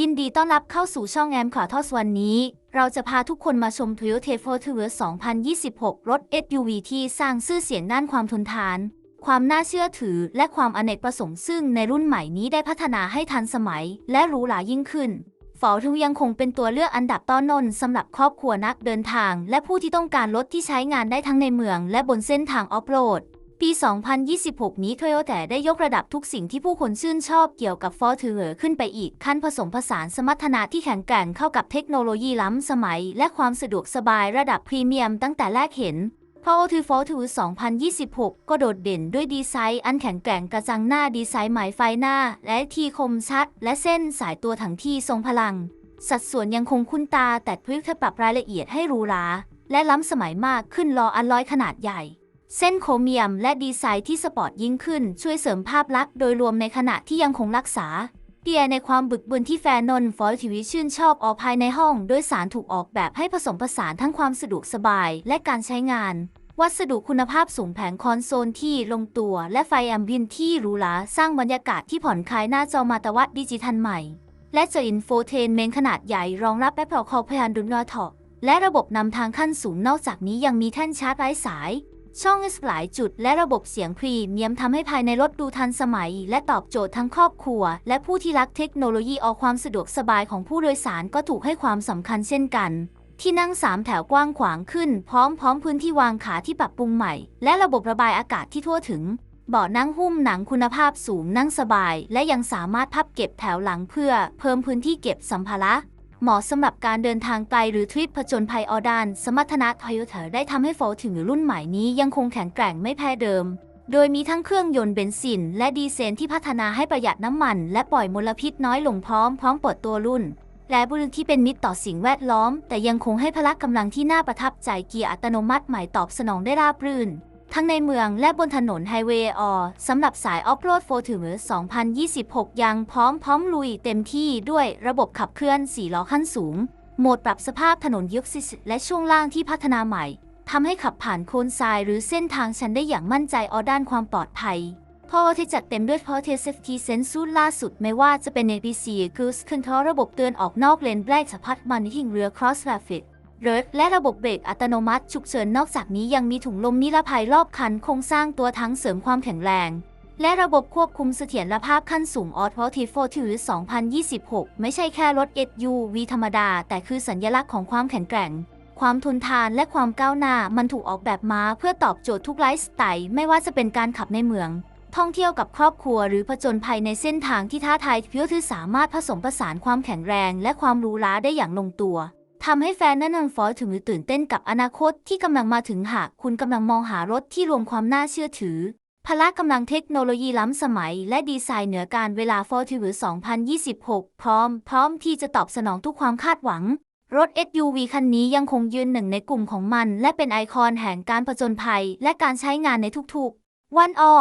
ยินดีต้อนรับเข้าสู่ช่องแอมขอทอสวันนี้ เราจะพาทุกคนมาชม Toyota Fortuner 2026 รถ SUV ที่สร้างชื่อเสียงด้านความทนทาน ความน่าเชื่อถือ และความอเนกประสงค์ซึ่งในรุ่นใหม่นี้ได้พัฒนาให้ทันสมัย และหรูหรายิ่งขึ้นฟอร์ทูยังคงเป็นตัวเลือกอันดับต้นๆสำหรับครอบครัวนักเดินทาง และผู้ที่ต้องการรถที่ใช้งานได้ทั้งในเมือง และบนเส้นทางออฟโรด ปี 2026 นี้ Toyota ได้ยกระดับทุกสิ่งที่ผู้คนชื่นชอบเกี่ยวกับ Fortuner ขึ้นไปอีกขั้นผสมผสานสมรรถนะที่แข็งแกร่งเข้ากับเทคโนโลยีล้ำสมัย และความสะดวกสบายระดับพรีเมียมตั้งแต่แรกเห็น p o w e r to Fortuner 2026 ก็โดดเด่นด้วยดีไซน์อันแข็งแกร่งกระจังหน้าดีไซน์หม่ไฟหน้า และทีคมชัด และเส้นสายตัวถังที่ทรงพลัง สัดส่วนยังคงคุ้นตาแต่พริกเธอปรับรายละเอียดให้หรูหราและล้ำสมัยมากขึ้นล้ออันลอยขนาดใหญ่ เส้นโครเมียมและดีไซน์ที่สปอร์ตยิ่งขึ้นช่วยเสริมภาพลักษณ์โดยรวมในขณะที่ยังคงรักษาเกียในความบึกบึนที่แฟนนนฟอยทีวีชื่นชอบออกภายในห้อง โดยสารถูกออกแบบให้ผสมผสานทั้งความสะดวกสบายและการใช้งาน วัสดุคุณภาพสูงแผงคอนโซลที่ลงตัว และไฟแอมเบียนที่หรูหราสร้างบรรยากาศที่ผ่อนคลายหน้าจอมาตวัดดิจิทัลใหม่ และจออินโฟเทนเมนขนาดใหญ่รองรับแอปเปิลคอพยานดุลนอทอและระบบนำทางขั้นสูงนอกจากนี้ยังมีแท่นชาร์จไร้สาย ช่อง S หลายจุดและระบบเสียงพรีเมียมทำให้ภายในรถดูทันสมัย และตอบโจทย์ทั้งครอบครัว และผู้ที่รักเทคโนโลยีออกความสะดวกสบายของผู้โดยสารก็ถูกให้ความสำคัญเช่นกัน ที่นั่งสามแถวกว้างขวางขึ้น พร้อมพร้อมพื้นที่วางขาที่ปรับปรุงใหม่ และระบบระบายอากาศที่ทั่วถึงเบาะนั่งหุ้มหนังคุณภาพสูงนั่งสบาย และยังสามารถพับเก็บแถวหลังเพื่อ เพิ่มพื้นที่เก็บสัมภาระ เหมาะสำหรับการเดินทางไกลหรือทริปผจญภัยออดาน สมรรถนะ Toyota ได้ทำให้โฟถึงรุ่นใหม่นี้ยังคงแข็งแกร่งไม่แพ้เดิม โดยมีทั้งเครื่องยนต์เบนซิน และดีเซลที่พัฒนาให้ประหยัดน้ำมัน และปล่อยมลพิษน้อยลงพร้อมพร้อมเปิดตัวรุ่น และบริที่เป็นมิตรต่อสิ่งแวดล้อม แต่ยังคงให้พละกำลังที่น่าประทับใจเกียร์อัตโนมัติใหม่ตอบสนองได้ราบรื่น ทั้งในเมืองและบนถนนไฮเวย์ออสำหรับสายออฟโรดโฟถึง2026 ยังพร้อมพร้อมลุยเต็มที่ด้วยระบบขับเคลื่อน 4 ล้อขั้นสูง โหมดปรับสภาพถนนยุคซิสและช่วงล่างที่พัฒนาใหม่ทำให้ขับผ่านโคลนทรายหรือเส้นทางชันได้อย่างมั่นใจออด้านความปลอดภัยพอที่จัดเต็มด้วย p o r t a Safety Sense ล่าสุดไม่ว่าจะเป็น APC Cruise Control ระบบเตือนออกนอกเลนแบล็กสะพัดมันทิ้งเรือ Cross Traffic รถและระบบเบรกอัตโนมัติฉุกเฉินนอกจากนี้ยังมีถุงลมนิรภัยรอบคันโครงสร้างตัวทั้งเสริมความแข็งแรง และระบบควบคุมเสถียรภาพขั้นสูง Automotive t 2026 ไม่ใช่แค่รถ SUV ธรรมดา แต่คือสัญลักษณ์ของความแข็งแกร่ง ความทนทานและความก้าวหน้ามันถูกออกแบบมาเพื่อตอบโจทย์ทุกไลฟ์สไตล์ไม่ว่าจะเป็นการขับในเมือง ท่องเที่ยวกับครอบครัวหรือผจญภัยในเส้นทางที่ท้าทายพิวทือสามารถผสมผสานความแข็งแรง และความรูหราได้อย่างลงตัว ทำให้แฟนนั่นนังฟอยถึงตื่นเต้นกับอนาคตที่กำลังมาถึงหากคุณกำลังมองหารถที่รวมความน่าเชื่อถือ พละกำลังเทคโนโลยีล้ำสมัย และดีไซน์เหนือการเวลาฟอร์ทิว2026 พร้อม พร้อมที่จะตอบสนองทุกความคาดหวัง รถ SUV คันนี้ยังคงยืนหนึ่งในกลุ่มของมัน และเป็นไอคอนแห่งการผจญภัย และการใช้งานในทุกๆ วันออ